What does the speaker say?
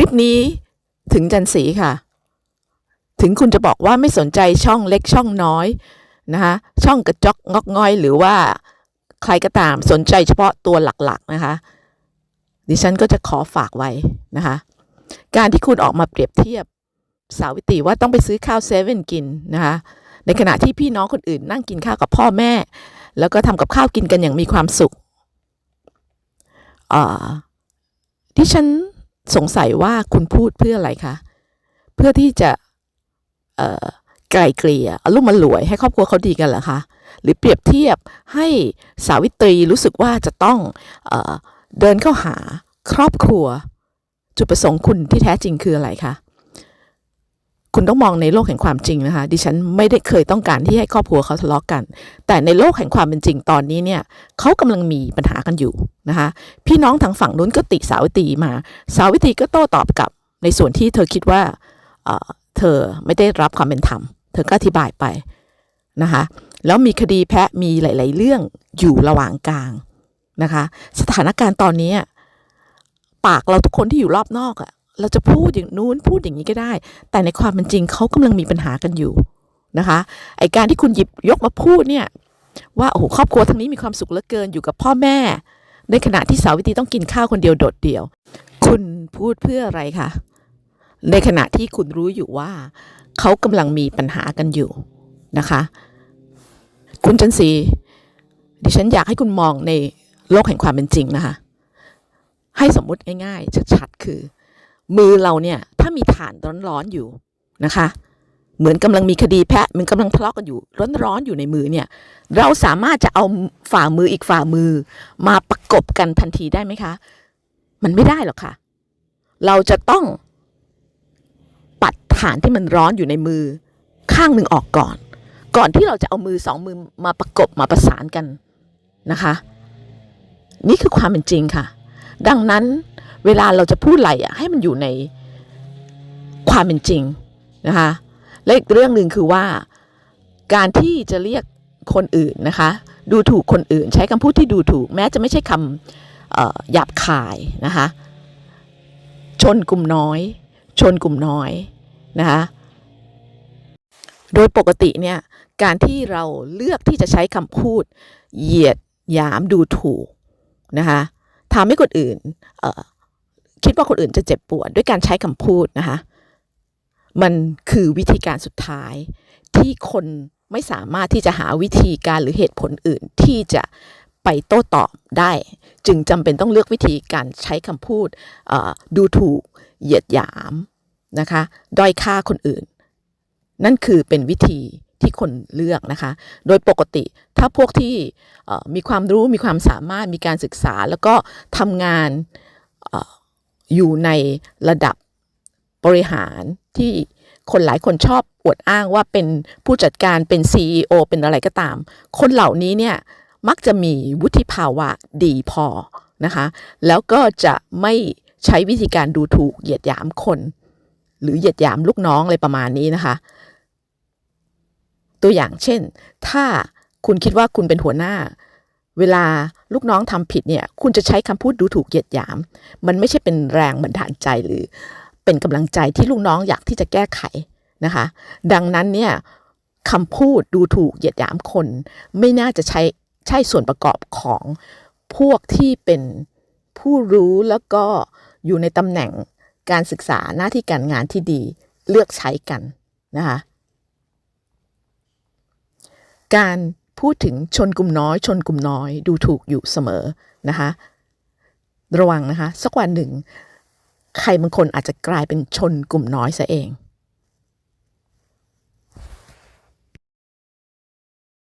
ลิปนี้ถึงจันสีค่ะ ถึงคุณจะบอกว่าไม่สนใจช่องเล็กช่องน้อยนะคะช่องกระจอกงอกง่อย หรือว่าใครก็ตามสนใจเฉพาะตัวหลักๆนะคะ ดิฉันก็จะขอฝากไว้นะคะ การที่คุณออกมาเปรียบเทียบสาวิตรีว่าต้องไปซื้อข้าวเซเว่นกินนะคะในขณะที่พี่น้องคนอื่นนั่งกินข้าวกับพ่อแม่ แล้วก็ทำกับข้าวกินกันอย่างมีความสุขอ่าดิฉัน สงสัยว่าคุณพูดเพื่ออะไรคะเพื่อที่จะไกลเกลี่ยอารมณ์มันหลวยให้ครอบครัวเขาดีกันเหรอคะหรือเปรียบเทียบให้สาวิตรีรู้สึกว่าจะต้องเอเดินเข้าหาครอบครัว จุดประสงค์คุณที่แท้จริงคืออะไรคะ คุณต้องมองในโลกแห่งความจริงนะคะ ดิฉันไม่ได้เคยต้องการที่ให้ครอบครัวเขาทะเลาะกัน แต่ในโลกแห่งความเป็นจริงตอนนี้เนี่ยเขากำลังมีปัญหากันอยู่นะคะ พี่น้องทางฝั่งนู้นก็ติสาวิตรีมา สาวิตรีก็โต้ตอบกลับ ในส่วนที่เธอคิดว่าเเธอไม่ได้รับความเป็นธรรม เธอก็อธิบายไปนะคะ แล้วมีคดีแพะมีหลาย ๆ เรื่องอยู่ระหว่างกลางนะคะ สถานการณ์ตอนนี้ปากเราทุกคนที่อยู่รอบนอกอะ เราจะพูดอย่างนู้นพูดอย่างนี้ก็ได้ แต่ในความเป็นจริงเขากำลังมีปัญหากันอยู่นะคะไอการที่คุณหยิบยกมาพูดเนี่ยว่าโอ้โหครอบครัวทั้งนี้มีความสุขเหลือเกินอยู่กับพ่อแม่ ในขณะที่สาวิตรีต้องกินข้าวคนเดียวโดดเดี่ยว คุณพูดเพื่ออะไรคะในขณะที่คุณรู้อยู่ว่าเขากำลังมีปัญหากันอยู่นะคะ คุณจันสีดิฉันอยากให้คุณมองในโลกแห่งความเป็นจริงนะคะ ให้สมมุติง่ายๆชัดๆคือ มือเราเนี่ยถ้ามีฐานร้อนๆอยู่นะคะ เหมือนกำลังมีคดีแพะมันกำลังทะเลาะกันอยู่ร้อนๆอยู่ในมือเนี่ย เราสามารถจะเอาฝ่ามืออีกฝ่ามือ มาประกบกันทันทีได้ไหมคะ มันไม่ได้หรอกค่ะ เราจะต้องปัดฐานที่มันร้อนอยู่ในมือ ข้างหนึ่งออกก่อน ก่อนที่เราจะเอามือสองมือมาประกบมาประสานกันนะคะ นี่คือความเป็นจริงค่ะ ดังนั้น เวลาเราจะพูดอะไรอะให้มันอยู่ในความเป็นจริงนะคะและอีกเรื่องหนึ่งคือว่า การที่จะเรียกคนอื่นนะคะ ดูถูกคนอื่น ใช้คำพูดที่ดูถูก แม้จะไม่ใช่คำหยาบคายนะคะชนกลุ่มน้อย ชนกลุ่มน้อยนะคะโดยปกติเนี่ยการที่เราเลือกที่จะใช้คำพูด เหยียดหยามดูถูกนะคะทำให้คนอื่นเคิดว่าคนอื่นจะเจ็บปวดด้วยการใช้คำพูดนะคะ มันคือวิธีการสุดท้ายที่คนไม่สามารถที่จะหาวิธีการหรือเหตุผลอื่นที่จะไปโต้ตอบได้ จึงจำเป็นต้องเลือกวิธีการใช้คำพูดดูถูกเหยียดหยามนะคะด้อยค่าคนอื่น นั่นคือเป็นวิธีที่คนเลือกนะคะ โดยปกติถ้าพวกที่มีความรู้มีความสามารถมีการศึกษา แล้วก็ทำงาน อยู่ในระดับบริหารที่คนหลายคนชอบอวดอ้างว่าเป็นผู้จัดการเป็น CEO เป็นอะไรก็ตาม คนเหล่านี้เนี่ยมักจะมีวุฒิภาวะดีพอนะคะแล้วก็จะไม่ใช้วิธีการดูถูกเหยียดหยามคน หรือเหยียดหยามลูกน้องอะไรประมาณนี้นะคะ ตัวอย่างเช่น ถ้าคุณคิดว่าคุณเป็นหัวหน้า เวลา ลูกน้องทำผิดเนี่ย คุณจะใช้คำพูดดูถูกเหยียดหยาม มันไม่ใช่เป็นแรงบันดาลใจหรือ เป็นกำลังใจที่ลูกน้องอยากที่จะแก้ไขนะคะ ดังนั้นเนี่ยคำพูดดูถูกเหยียดหยามคน ไม่น่าจะใช้ใช่ส่วนประกอบของพวกที่เป็นผู้รู้แล้วก็อยู่ในตำแหน่งการศึกษาหน้าที่การงานที่ดีเลือกใช้กันนะคะการ พูดถึงชนกลุ่มน้อย ชนกลุ่มน้อยดูถูกอยู่เสมอนะคะระวังนะคะ สักวันหนึ่ง ใครบางคนอาจจะกลายเป็นชนกลุ่มน้อยซะเอง